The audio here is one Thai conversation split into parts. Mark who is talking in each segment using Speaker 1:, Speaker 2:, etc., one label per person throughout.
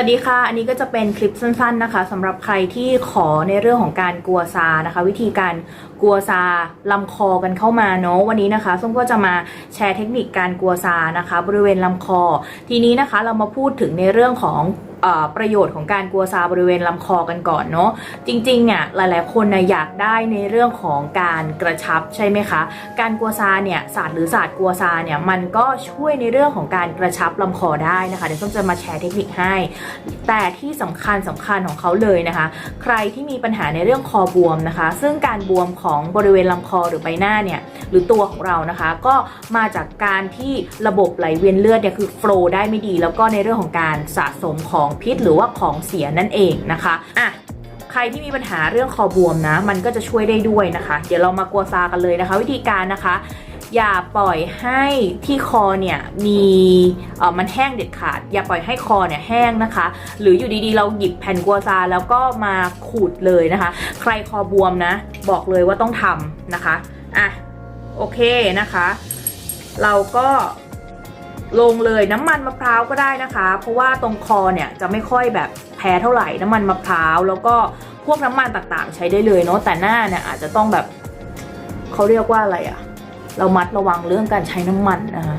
Speaker 1: วัสดีค่ะ อันนี้ก็จะเป็นคลิปสั้นๆนะคะสำหรับใครที่ขอในเรื่องของการกลัวซานะคะ วิธีการกลัวซาลำคอกันเข้ามาเนาะวันนี้นะคะส้มก็จะมาแชร์เทคนิคการกลัวซานะคะ บริเวณลำคอ ทีนี้นะคะเรามาพูดถึงในเรื่องของประโยชน์ของการกลัวซาบริเวณลำคอกันก่อนเนาะจริงๆเนี่ยหลายๆคนนะอยากได้ในเรื่องของการกระชับใช่ไหมคะ การกลัวซาเนี่ยศาสตร์หรือศาสตร์กลัวซาเนี่ยมันก็ช่วยในเรื่องของการกระชับลำคอได้นะคะเดี๋ยวส้มจะมาแชร์เทคนิคให้ แต่ที่สำคัญสำคัญของเขาเลยนะคะ ใครที่มีปัญหาในเรื่องคอบวมนะคะ ซึ่งการบวมของบริเวณลำคอหรือใบหน้าเนี่ยหรือตัวของเรานะคะ ก็มาจากการที่ระบบไหลเวียนเลือดเนี่ยคือโฟล์ได้ไม่ดี แล้วก็ในเรื่องของการสะสมของพิษหรือว่าของเสียนั่นเองนะคะอะใครที่มีปัญหาเรื่องคอบวมนะ มันก็จะช่วยได้ด้วยนะคะ เดี๋ยวเรามากัวซากันเลยนะคะ วิธีการนะคะ อย่าปล่อยให้ที่คอเนี่ยมีเออมันแห้งเด็ดขาด อย่าปล่อยให้คอเนี่ยแห้งนะคะ หรืออยู่ดีๆ เราหยิบแผ่นกัวซาแล้วก็มาขูดเลยนะคะ ใครคอบวมนะ บอกเลยว่าต้องทำนะคะอะโอเคนะคะ เราก็ ลงเลยน้ำมันมะพร้าวก็ได้นะคะ เพราะว่าตรงคอเนี่ยจะไม่ค่อยแบบแพ้เท่าไหร่น้ำมันมะพร้าวแล้วก็พวกน้ำมันต่างๆ ใช้ได้เลยเนาะแต่หน้าเนี่ยอาจจะต้องแบบเขาเรียกว่าอะไรอะเรามัดระวังเรื่องการใช้น้ำมันนะคะ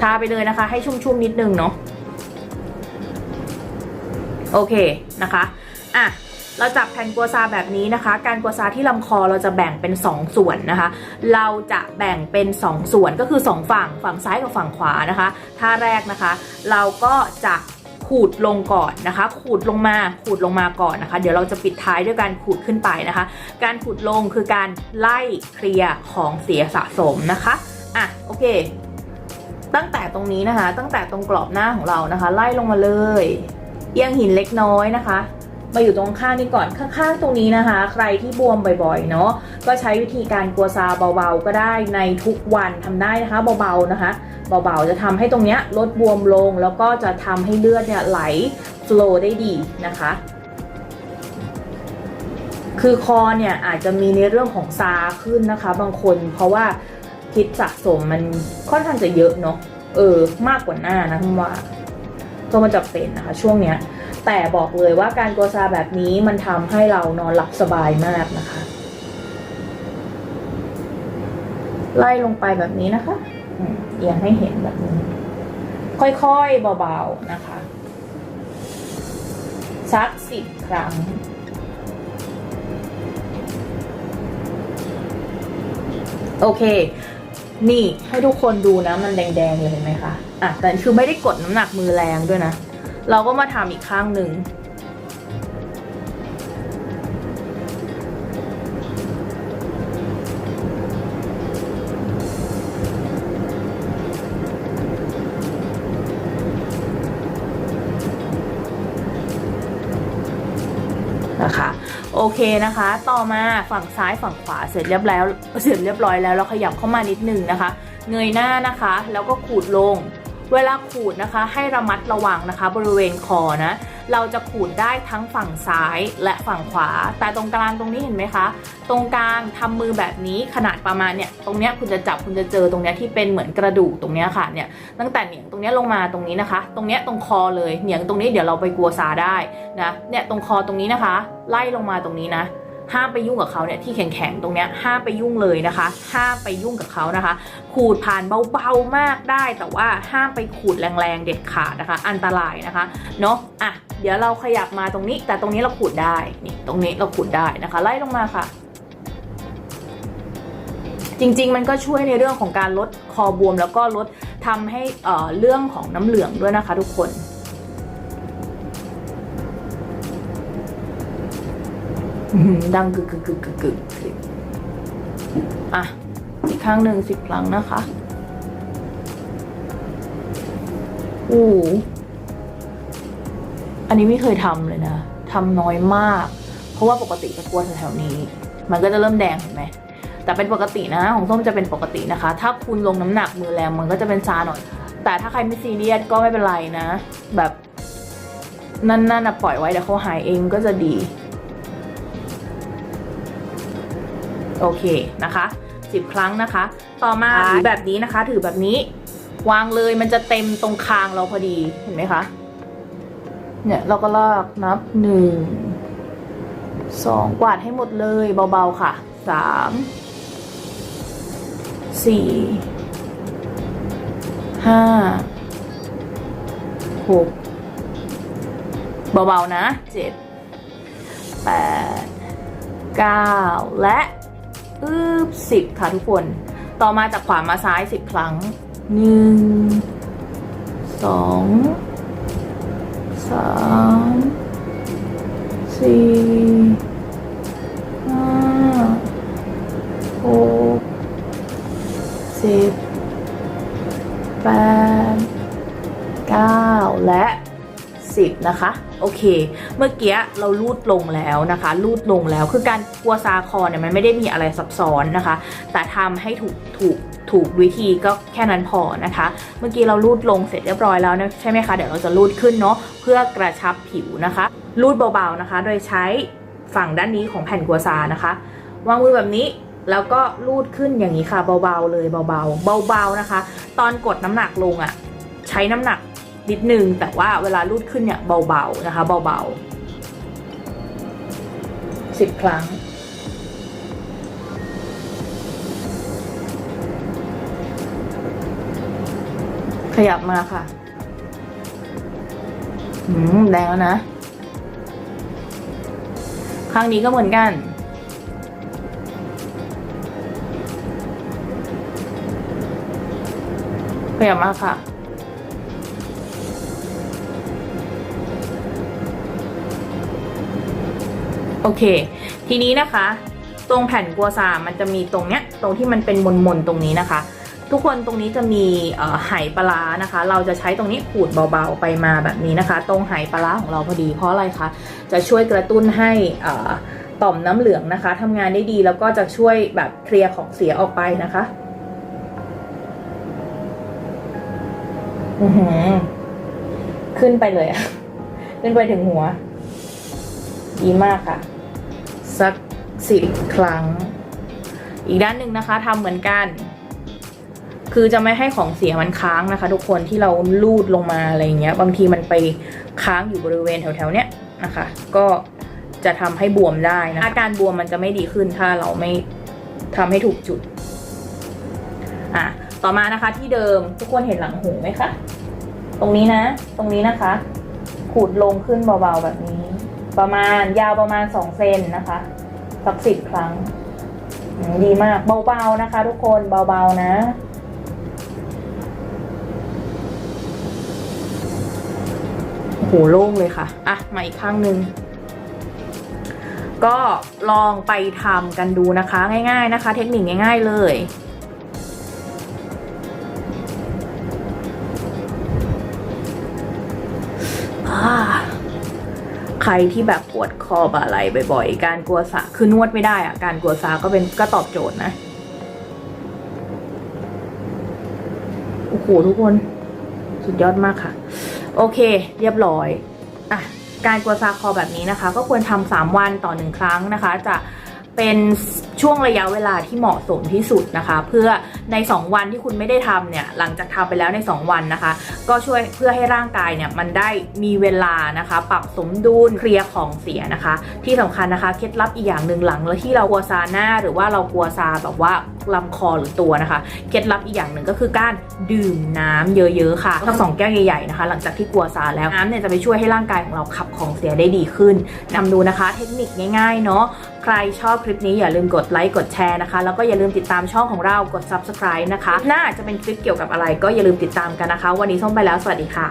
Speaker 1: ทาไปเลยนะคะ ให้ชุ่มๆนิดนึงเนาะโอเคนะคะอะ เราจับแผ่นกัวซาแบบนี้นะคะ การกัวซาที่ลำคอเราจะแบ่งเป็น 2 ส่วนนะคะ เราจะแบ่งเป็น 2 ส่วนก็คือ 2 ฝั่งฝั่งซ้ายกับฝั่งขวานะคะท่าแรกนะคะ เราก็จะขูดลงก่อนนะคะ ขูดลงมาขูดลงมาก่อนนะคะ เดี๋ยวเราจะปิดท้ายด้วยการขูดขึ้นไปนะคะ การขูดลงคือการไล่เคลียร์ของเสียสะสมนะคะอะโอเค ตั้งแต่ตรงนี้นะคะ ตั้งแต่ตรงกรอบหน้าของเรานะคะ ไล่ลงมาเลย เอียงหินเล็กน้อยนะคะ มาอยู่ตรงข้างนี้ก่อนข้างๆตรงนี้นะคะ ใครที่บวมบ่อยๆเนาะก็ใช้วิธีการกัวซาเบาๆก็ได้ในทุกวันทำได้นะคะเบาๆนะคะเบาๆจะทำให้ตรงเนี้ยลดบวมลงแล้วก็จะทำให้เลือดเนี่ยไหลฟลได้ดีนะคะคือคอเนี่ยอาจจะมีในเรื่องของซาขึ้นนะคะ บางคนเพราะว่าพิษสะสมมันค่อนข้างจะเยอะเนาะเออมากกว่าหน้านะคุณว่าก็มันจะเป็นนะคะ ช่วงเนี้ย แต่บอกเลยว่าการโกซาแบบนี้มันทำให้เรานอนหลับสบายมากนะคะ ไล่ลงไปแบบนี้นะคะเอียงให้เห็นแบบนี้ ค่อยๆเบาๆนะคะ สักสิบครั้งโอเค นี่ให้ทุกคนดูนะมันแดงๆเลยเห็นไหมคะ อะ แต่คือไม่ได้กดน้ำหนักมือแรงด้วยนะ เราก็มาทำอีกข้างหนึ่งนะคะโอเคนะคะ ต่อมาฝั่งซ้ายฝั่งขวาเสร็จเรียบร้อยเสร็จเรียบร้อยแล้วเราขยับเข้ามานิดนึงนะคะ เงยหน้านะคะ แล้วก็ขูดลง เวลาขูดนะคะให้ระมัดระวังนะคะ บริเวณคอนะเราจะขูดได้ทั้งฝั่งซ้ายและฝั่งขวา แต่ตรงกลางตรงนี้เห็นไหมคะ ตรงกลางทำมือแบบนี้ขนาดประมาณเนี่ย ตรงเนี้ยคุณจะจับคุณจะเจอตรงเนี้ยที่เป็นเหมือนกระดูกตรงเนี้ยค่ะเนี่ย ตั้งแต่เหนียงตรงเนี้ยลงมาตรงนี้นะคะ ตรงเนี้ยตรงคอเลยเหนียงตรงนี้เดี๋ยวเราไปกลัวซาได้นะ เนี่ยตรงคอตรงนี้นะคะ ไล่ลงมาตรงนี้นะ ห้ามไปยุ่งกับเขาเนี่ยที่แข็งๆตรงเนี้ยห้ามไปยุ่งเลยนะคะ ห้ามไปยุ่งกับเขานะคะ ขูดผ่านเบาๆมากได้ แต่ว่าห้ามไปขูดแรงๆเด็ดขาดนะคะ อันตรายนะคะเนาะอะเดี๋ยวเราขยับมาตรงนี้ แต่ตรงนี้เราขูดได้นี่ตรงนี้เราขูดได้นะคะ ไล่ลงมาค่ะจริงๆ มันก็ช่วยในเรื่องของการลดคอบวม แล้วก็ลดทำให้เอ่อเรื่องของน้ำเหลืองด้วยนะคะทุกคน ดังกึกกึกกึกกึกกึกอะ อีกครั้งหนึ่งสิบครั้งนะคะโอ้อันนี้ไม่เคยทำเลยนะทำน้อยมาก เพราะว่าปกติจะกลัวแถวๆนี้ มันก็จะเริ่มแดงเห็นไหมแต่เป็นปกตินะ ของส้มจะเป็นปกตินะคะ ถ้าคุณลงน้ำหนักมือแรงมันก็จะเป็นซาหน่อย แต่ถ้าใครไม่ซีเรียสก็ไม่เป็นไรนะ แบบนั่นๆนะปล่อยไว้เดี๋ยวเขาหายเองก็จะดี โอเคนะคะสิบครั้งนะคะ ต่อมาถือแบบนี้นะคะ ถือแบบนี้ วางเลยมันจะเต็มตรงคางเราพอดีเห็นไหมคะ เนี่ยเราก็ลากนับหนึ่งสองกวาดให้หมดเลยเบาๆค่ะสามสี่ห้าหกเบาๆนะเจ็ดแปดเก้าและ อึบสิบค่ะทุกคน ต่อมาจากขวามาซ้ายสิบครั้งหนึ่งสองสามสี่ นะคะ โอเค เมื่อกี้เราลูดลงแล้วนะคะ ลูดลงแล้วคือการกัวซาคอเนี่ยมันไม่ได้มีอะไรซับซ้อนนะคะ แต่ทำให้ถูกถูกถูกวิธีก็แค่นั้นพอนะคะ เมื่อกี้เราลูดลงเสร็จเรียบร้อยแล้วนะใช่ไหมคะเดี๋ยวเราจะลูดขึ้นเนาะเพื่อกระชับผิวนะคะลูดเบาๆนะคะ โดยใช้ฝั่งด้านนี้ของแผ่นกัวซานะคะวางมือแบบนี้แล้วก็ลูดขึ้นอย่างนี้ค่ะเบาๆเลยเบาๆเบาๆนะคะ ตอนกดน้ำหนักลงอะ่ะ ใช้น้ำหนัก นิดนึง แต่ว่าเวลาลูดขึ้นเนี่ยเบาๆนะคะเบาๆสิบครั้ง ขยับมาค่ะอืมแดงแล้วนะ ข้างนี้ก็เหมือนกันขยับมาค่ะ โอเค ทีนี้นะคะ ตรงแผ่นกัวซามันจะมีตรงเนี้ย ตรงที่มันเป็นมนๆตรงนี้นะคะ ทุกคนตรงนี้จะมีไหปลาร้านะคะ เราจะใช้ตรงนี้ขูดเบาๆไปมาแบบนี้นะคะ ตรงไหปลาร้าของเราพอดีเพราะอะไรคะจะช่วยกระตุ้นให้ต่อมน้ำเหลืองนะคะทำงานได้ดีแล้วก็จะช่วยแบบเคลียร์ของเสียออกไปนะคะอือขึ้นไปเลยอะขึ้นไปถึงหัว ดีมากค่ะ สักสิบครั้ง อีกด้านหนึ่งนะคะทำเหมือนกัน คือจะไม่ให้ของเสียมันค้างนะคะ ทุกคนที่เราลูดลงมาอะไรอย่างเงี้ย บางทีมันไปค้างอยู่บริเวณแถวๆเนี้ยนะคะ ก็จะทำให้บวมได้นะอาการบวมมันจะไม่ดีขึ้นถ้าเราไม่ทำให้ถูกจุดอะต่อมานะคะที่เดิมทุกคนเห็นหลังหูไหมคะ ตรงนี้นะ ตรงนี้นะคะ ขูดลงขึ้นเบาๆแบบนี้ ประมาณยาวประมาณสองเซนนะคะสักสิบครั้ง ดีมากเบาๆนะคะ ทุกคนเบาๆนะโอ้โหโล่งเลยค่ะ อะ มาอีกข้างหนึ่งก็ลองไปทำกันดูนะคะ ง่าย ๆนะคะ เทคนิคง่าย ๆเลยอ่า รที่แบบปวดคอบ่าไหลบ่อยๆ การกลัวสาคือนวดไม่ได้อะการกลัวซาก็เป็นก็ตอบโจทย์นะ โอ้โหทุกคน สุดยอดมากค่ะ โอเค เรียบร้อย อะ การกลัวซาคอแบบนี้นะคะ ก็ควรทำสามวันต่อหนึ่งครั้งนะคะ จะเป็น ช่วงระยะเวลาที่เหมาะสมที่สุดนะคะ เพื่อใน 2 วันที่คุณไม่ได้ทำเนี่ยหลังจากทำไปแล้วใน 2 วันนะคะ ก็ช่วยเพื่อให้ร่างกายเนี่ยมันได้มีเวลานะคะ ปรับสมดุลเคลียร์ของเสียนะคะ ที่สำคัญนะคะเคล็ดลับอีกอย่างหนึ่งหลังแล้วที่เรากลัวซาหน้า หรือว่าเรากลัวซาแบบว่าลำคอหรือตัวนะคะเคล็ดลับอีกอย่างหนึ่งก็คือการดื่มน้ำเยอะๆค่ะทั้งสองแก้วใหญ่ๆนะคะ หลังจากที่กลัวซาแล้วน้ำเนี่ยจะไปช่วยให้ร่างกายของเราขับของเสียได้ดีขึ้นนำดูนะคะ เทคนิคง่ายๆเนาะ ใครชอบคลิปนี้อย่าลืมกดไลค์กดแชร์นะคะ แล้วก็อย่าลืมติดตามช่องของเรากด subscribe นะคะ น่าจะเป็นคลิปเกี่ยวกับอะไรก็อย่าลืมติดตามกันนะคะ วันนี้ส้มไปแล้วสวัสดีค่ะ